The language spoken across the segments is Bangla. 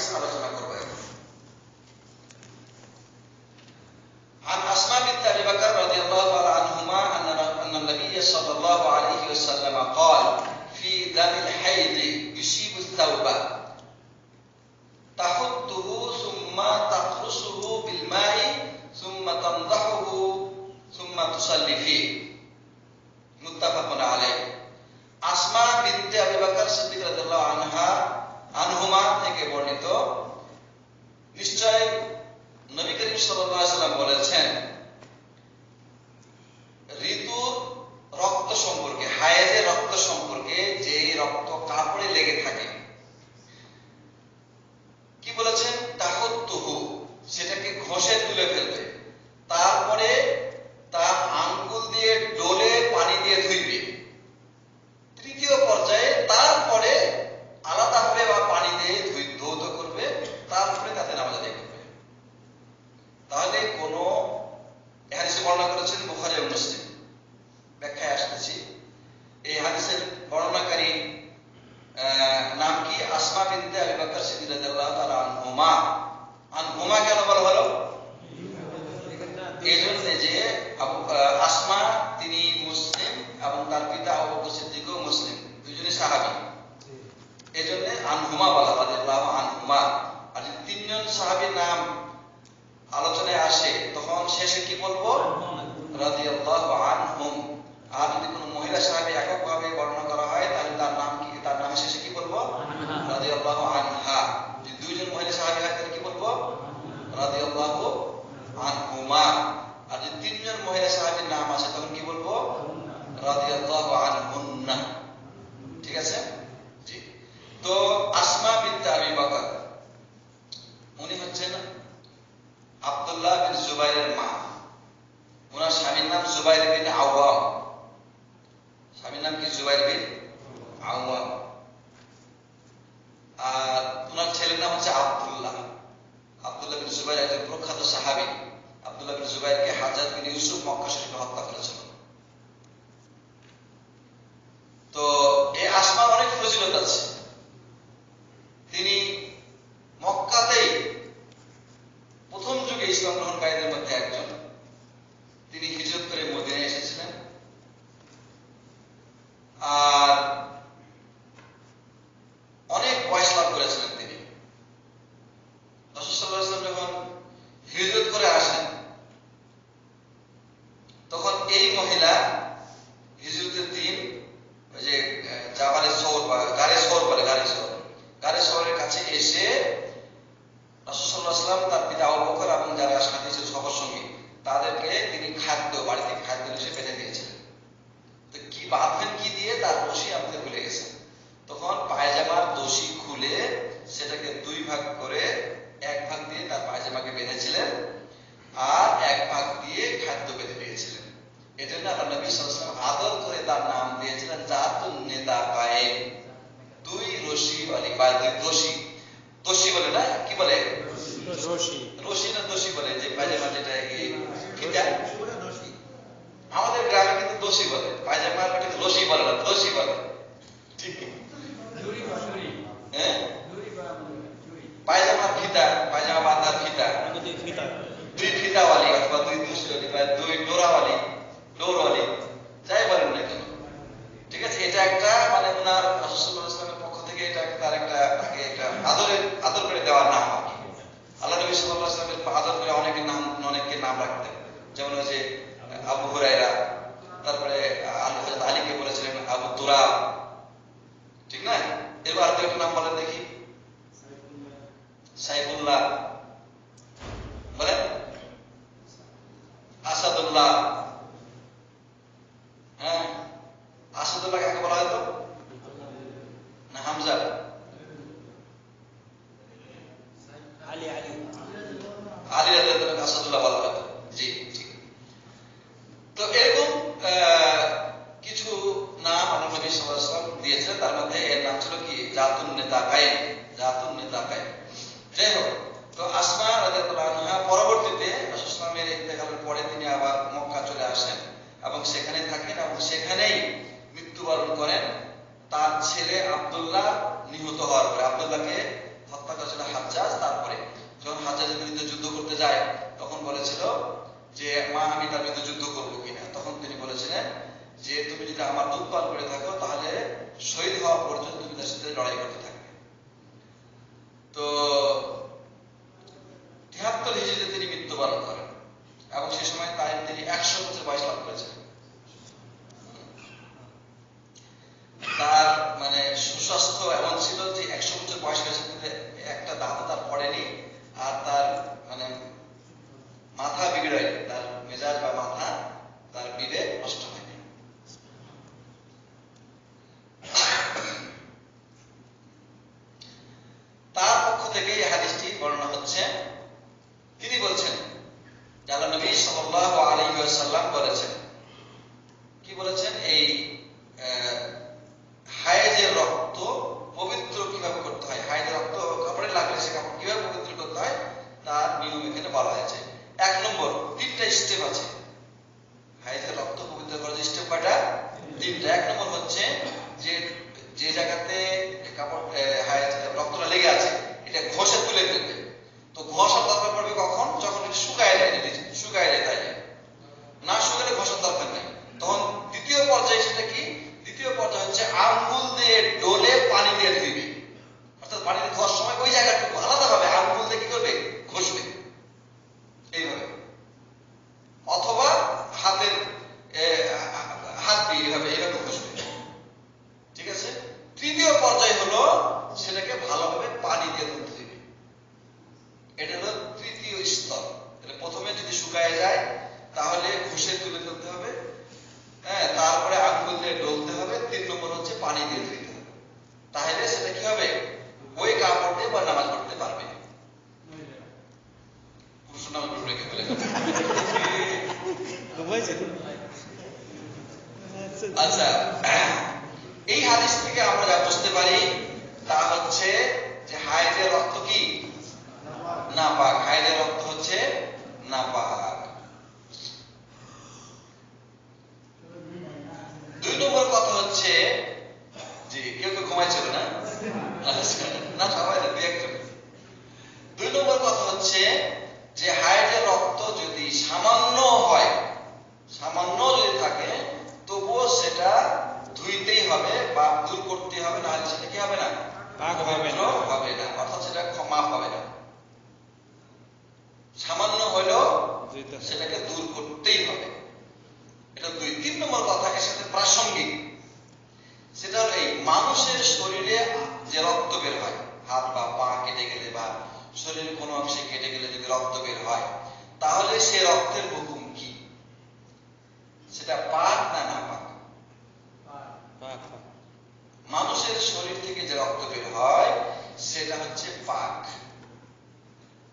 يسأل عن القربان عن أسماء بنت أبي بكر رضي الله تعالى عنهما أن النبي صلى الله عليه وسلم قال في دم الحيض يصيب الثوب. تحطه ثم تقرصه بالماء ثم تنضحه ثم تصلي فيه. متفق عليه. أسماء بنت أبي بكر صديق رضي الله عنها আনহুমা থেকে বর্ণিত। নিশ্চয় নবী করিম সাল্লাম বলেছেন ঋতুর রক্ত সম্পর্কে, হায়ের রক্ত সম্পর্কে যে রক্ত কাপড়ে লেগে থাকে কি বলেছেন তাহত্তুহু সেটাকে ঘষে তুলে ফেলবে তারপরে তার আঙ্গুল দিয়ে ডোলে পানি দিয়ে ধুইবে তৃতীয় পর্যায়ে তারপরে আলাদাভাবে বা পানি দিয়ে ধুই ধৌত করবে তারপরে তাতে নামাজ আদায় করবে তাহলে কোন হাদিসে বর্ণনা করেছেন বুখারী ও মুসলিম ব্যাখ্যায় আসতেছি এই হাদিসের বর্ণনাকারী আহ, নাম কি আসমা বিনতে আবি বকর সিদ্দিক রাদিয়াল্লাহু তাআলা আনহুমা আনহুমা কেন বলা হলো এই জন্য যে আবু আহ, আসমা তিনি মুসলিম এবং তার পিতা আবু বকর সিদ্দিকও মুসলিম দুজনে সাহাবী এই জন্য আনহুমা বলা রাদিয়াল্লাহু আনহুমা আর যদি তিনজন সাহাবীর নাম আলোচনায় আসে তখন শেষে কি বলব? রাজি আল্লাহ আর যদি কোনো মহিলা সাহেব এককভাবে বর্ণনা করা হয় তাহলে তার নাম কি তার নাম শেষে কি বলব রাদিয়াল্লাহু আনহা যদি দুইজন মহিলা সাহাবী হয় তাহলে কি বলব রাদিয়াল্লাহু আনহুমা আর যদি তিনজন মহিলা সাহাবীর নাম আসে তখন কি বলব রাদিয়াল্লাহু আনহুন্না ঠিক আছে জি তো আসমা বিনতে আবি বকর উনি হচ্ছেন আব্দুল্লাহ বিন জুবাইরের মা ওনার স্বামীর নাম জুবাইর বিন আওয়াম স্বামীর নাম কি জুবাইর বিন আওয়াম আর ওনার ছেলের নাম হচ্ছে আবদুল্লাহ। আবদুল্লাহ বিন জুবাইর একজন প্রখ্যাত সাহাবি। আবদুল্লাহ বিন জুবাইরকে হাজার বিন ইউসুফ মক্কা শরীফে হত্যা করেছিল তো এই আসমার অনেক ফজিলত আছে তিনি মক্কাতেই প্রথম যুগে ইসলাম গ্রহণকারীদের মধ্যে একজন তিনি হিজরত করে মদিনায় এসেছিলেন আর অনেক বয়স লাভ করেছিলেন তিনি রাসূল সাল্লাল্লাহু আলাইহি ওয়াসাল্লাম যখন হিজরত করে আসেন তখন এই মহিলা হিজরতের দিন ওই যে আহ, জাবালে সৌর বা গারে সৌর বলে গারে সৌর গারে সৌরের কাছে এসে রাসূলুল্লাহ তার পিতা আবু বকর এবং যারা সাথী ছিল সফর সঙ্গী তাদেরকে তিনি খাদ্য বাড়ি থেকে খাদ্য এসে বেঁধে দিয়েছিলেন তো কি বাঁধবেন কি দিয়ে তার রশি আনতে ভুলে গেছেন তখন পায়জামার দোষী খুলে সেটাকে দুই ভাগ করে এক ভাগ দিয়ে তার পায়জামাকে বেঁধেছিলেন আর এক ভাগ দিয়ে খাদ্য বেঁধে দিয়েছিলেন এজন্য আল্লাহ নবী সাল্লাল্লাহু আদর করে তার নাম দিয়েছিলেন জাতুন নেতা পায়ে দুই রশি ওয়ালি বা দুই রশি? দোষী বলে না? কি বলে? রশি। রশি না দোষী বলে? যে পায়জামা যেটা আমাদের গ্রামে কিন্তু দোষী বলে। পায়জামা রশি বলে না দোষী বলে। ঠিক হ্যাঁ পায়জামা ফিতা পায়জামা বাঁধার ফিতা আমাদের ফিতা দুই ফিতাওয়ালি অথবা দুই দুষ্টলি বা দুই ডোরাওয়ালি ডোরওয়ালি যাই বলেন না কেন ঠিক আছে এটা একটা মানে ওনার রাসূলুল্লাহ ইসলামের পক্ষ থেকে এটা একটা তার একটা তাকে একটা আদরের আদর করে দেওয়ার নাম আর কি আল্লাহ নবী সাল্লাল্লাহু আলাইহি ওয়াসাল্লামের আদর করে অনেকের নাম অনেককে নাম রাখতেন যেমন ওই যে আবু হুরায়রা তারপরে আলী হযরত আলীকে বলেছিলেন আবু ঠিক না এরপর আর একটা নাম বলেন দেখি। সাইফুল্লাহ। বলেন। আসাদুল্লাহ। হ্যাঁ। আসাদুল্লাহ কাকে বলা হয়তো না হামজা। আলী আলী। আলী আসাদুল্লাহ বলা হয়তো জি ঠিক। তো এরকম আহ, তার মধ্যে এর নাম ছিল কি? জাতুন নেতা কায়েম। জাতুন নেতা কায়েম। যাই হোক, তো আসমা রাজা পরবর্তীতে রাসূল ইন্তেকালের পরে তিনি আবার মক্কা চলে আসেন এবং সেখানে থাকেন এবং সেখানেই পর্যায় সেটা কি? দ্বিতীয় পর্যায় হচ্ছে আঙ্গুল দিয়ে ডোলে পানি দিয়ে দিবে অর্থাৎ পানি ধোয়ার সময় ওই জায়গাটুকু আলাদা হবে আঙ্গুল দিয়ে কি করবে? ঘষবে। এইভাবে। অথবা হাতের হাত দিয়ে এইভাবে এইভাবে ঘষবে। ঠিক আছে? তৃতীয় পর্যায় হলো সেটাকে ভালোভাবে পানি দিয়ে ধরতে দিবে এটা হলো তৃতীয় স্তর। প্রথমে যদি শুকায় যায়, তাহলে ঘষে তুলে ধরতে হবে। মুখে ডলতে হবে, তিন নম্বর হচ্ছে পানি দিয়ে ধুইতে হবে। তাহলে সেটা কি হবে? ওই কাপড় দিয়ে বা নামাজ পড়তে পারবে। আচ্ছা এই হাদিস থেকে আমরা যা বুঝতে পারি, তা হচ্ছে যে হায়দের অর্থ কি? না পাক হায়দের অর্থ হচ্ছে না পাক হচ্ছে যে হাইডের রক্ত যদি সামান্য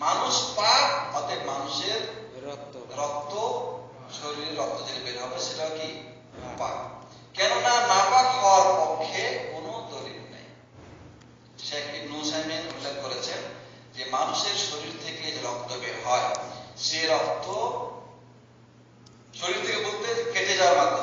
মানুষ পাক অতএব মানুষের রক্ত। রক্ত শরীরের রক্ত যেটা বের হবে সেটা কি? পাক কেননা না পাক হওয়ার পক্ষে কোন দলিল নেই। শেখ ইবনু সাইমেন উল্লেখ করেছেন যে মানুষের শরীর থেকে যে রক্ত বের হয় সে রক্ত শরীর থেকে বলতে কেটে যাওয়ার মাধ্যমে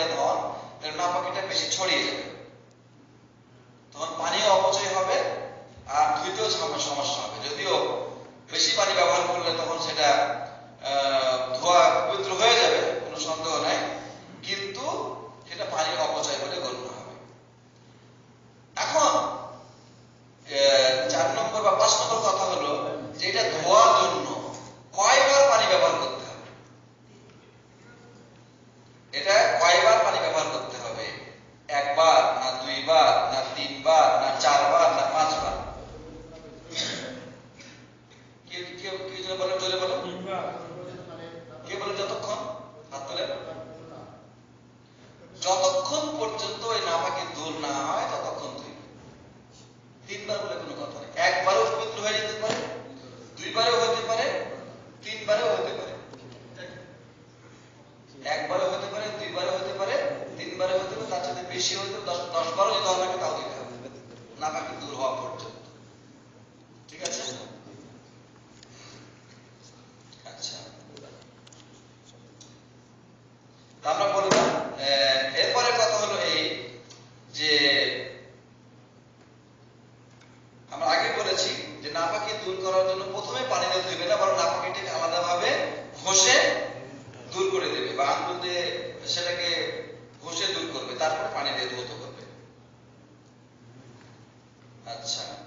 দেওয়া ধর, তাহলে না পাখিটা বেশি ছড়িয়ে যাবে। তখন পানিও অপচয় হবে, আর ধুইতেও সমস্যা হবে। যদিও বেশি পানি ব্যবহার করলে তখন সেটা ধোয়া পবিত্র হয়ে যাবে, কোনো সন্দেহ নাই, কিন্তু সেটা পানির অপচয় বলে গণ্য হবে। এখন চার নম্বর বা পাঁচ নম্বর কথা হলো যে এটা ধোয়া घुषे दूर कर पानी दिए दूध कर अच्छा